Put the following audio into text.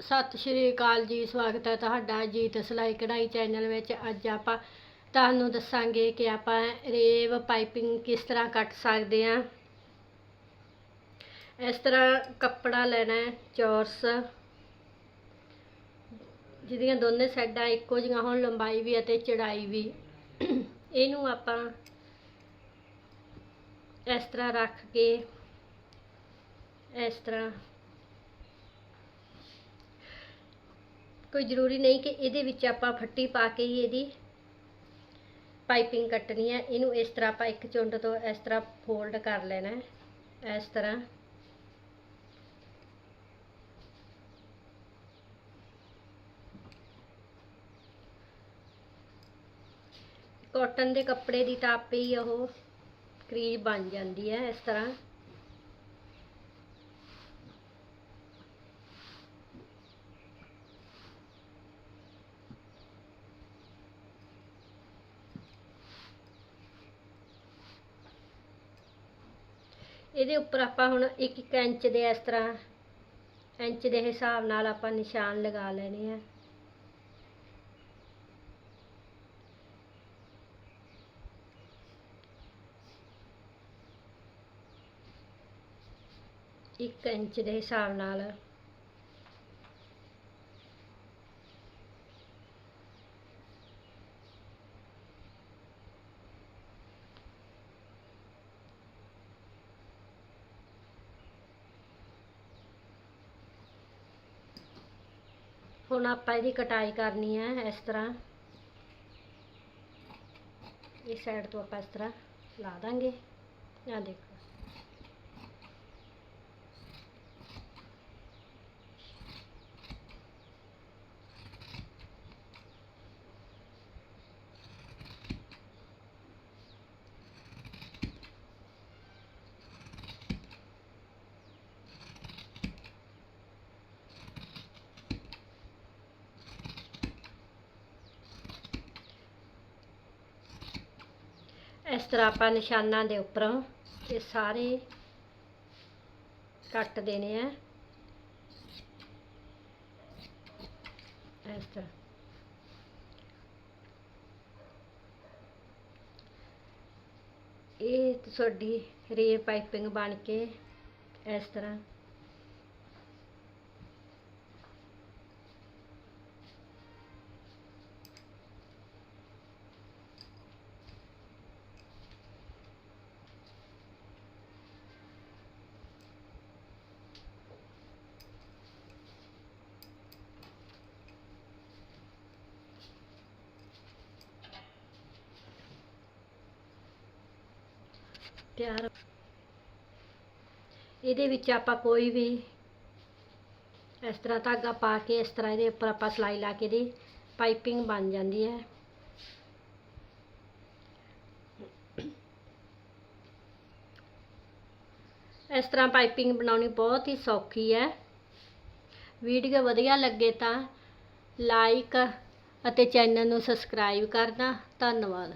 ਸਤਿ ਸ਼੍ਰੀ ਅਕਾਲ ਜੀ, ਸਵਾਗਤ ਹੈ ਤੁਹਾਡਾ ਜੀਤ ਸਿਲਾਈ ਕਢਾਈ ਚੈਨਲ ਵਿੱਚ। ਅੱਜ ਆਪਾਂ ਤੁਹਾਨੂੰ ਦੱਸਾਂਗੇ ਕਿ ਆਪਾਂ ਰੇਵ ਪਾਈਪਿੰਗ ਕਿਸ ਤਰ੍ਹਾਂ ਕੱਟ ਸਕਦੇ ਹਾਂ। ਇਸ ਤਰ੍ਹਾਂ ਕੱਪੜਾ ਲੈਣਾ ਹੈ, ਚੌਰਸ। ਜਿਹਦੀਆਂ ਦੋਨੇ ਸਾਈਡਾਂ ਇੱਕੋ ਜਿਹੀਆਂ ਹੋਣ, ਲੰਬਾਈ ਵੀ ਅਤੇ ਚੜਾਈ ਵੀ। ਇਹਨੂੰ ਆਪਾਂ ਇਸ ਤਰ੍ਹਾਂ ਰੱਖ ਕੇ, ਇਸ ਤਰ੍ਹਾਂ ਕੋਈ ਜ਼ਰੂਰੀ ਨਹੀਂ ਕਿ ਇਹਦੇ ਵਿੱਚ ਆਪਾਂ ਫੱਟੀ ਪਾ ਕੇ ਹੀ ਇਹਦੀ ਪਾਈਪਿੰਗ ਕੱਟਣੀ ਹੈ। ਇਹਨੂੰ ਇਸ ਤਰ੍ਹਾਂ ਆਪਾਂ ਇੱਕ ਚੁੰਡ ਤੋਂ ਇਸ ਤਰ੍ਹਾਂ ਫੋਲਡ ਕਰ ਲੈਣਾ ਹੈ। ਇਸ ਤਰ੍ਹਾਂ। ਕਾਟਨ ਦੇ ਕੱਪੜੇ ਦੀ ਤਾਂ ਆਪੇ ਹੀ ਉਹ ਕਰੀਬ ਬਣ ਜਾਂਦੀ ਹੈ ਇਸ ਤਰ੍ਹਾਂ। ਇਹਦੇ ਉੱਪਰ ਆਪਾਂ ਹੁਣ 1 1 ਇੰਚ ਦੇ ਇਸ ਤਰ੍ਹਾਂ ਇੰਚ ਦੇ ਹਿਸਾਬ ਨਾਲ ਆਪਾਂ ਨਿਸ਼ਾਨ ਲਗਾ ਲੈਣੇ ਆ। ਇੱਕ ਇੰਚ ਦੇ ਹਿਸਾਬ ਨਾਲ ਹੁਣ ਆਪਾਂ ਇਹਦੀ ਕਟਾਈ ਕਰਨੀ ਹੈ ਇਸ ਤਰ੍ਹਾਂ। ਇਸ ਸਾਈਡ ਤੋਂ ਆਪਾਂ ਇਸ ਤਰ੍ਹਾਂ ਲਾ ਦਾਂਗੇ। ਆ ਦੇਖੋ। ਇਸ ਤਰ੍ਹਾਂ ਆਪਾਂ ਨਿਸ਼ਾਨਾਂ ਦੇ ਉੱਪਰੋਂ ਇਹ ਸਾਰੇ ਕੱਟ ਦੇਣੇ ਆ। ਇਸ ਤਰ੍ਹਾਂ। ਇਹ ਤੁਹਾਡੀ ਰੇ ਪਾਈਪਿੰਗ ਬਣ ਕੇ ਇਸ ਤਰ੍ਹਾਂ ਤਿਆਰ। ਇਹਦੇ ਵਿੱਚ ਆਪਾਂ ਕੋਈ ਵੀ ਇਸ ਤਰ੍ਹਾਂ ਧਾਗਾ ਪਾ ਕੇ ਇਸ ਤਰ੍ਹਾਂ ਇਹਦੇ ਉੱਪਰ ਆਪਾਂ ਸਲਾਈ ਲਾ ਕੇ ਇਹਦੀ ਪਾਈਪਿੰਗ ਬਣ ਜਾਂਦੀ ਹੈ। ਇਸ ਤਰ੍ਹਾਂ ਪਾਈਪਿੰਗ ਬਣਾਉਣੀ ਬਹੁਤ ਹੀ ਸੌਖੀ ਹੈ। ਵੀਡੀਓ ਵਧੀਆ ਲੱਗੇ ਤਾਂ ਲਾਈਕ ਅਤੇ ਚੈਨਲ ਨੂੰ ਸਬਸਕ੍ਰਾਈਬ ਕਰਨਾ। ਧੰਨਵਾਦ।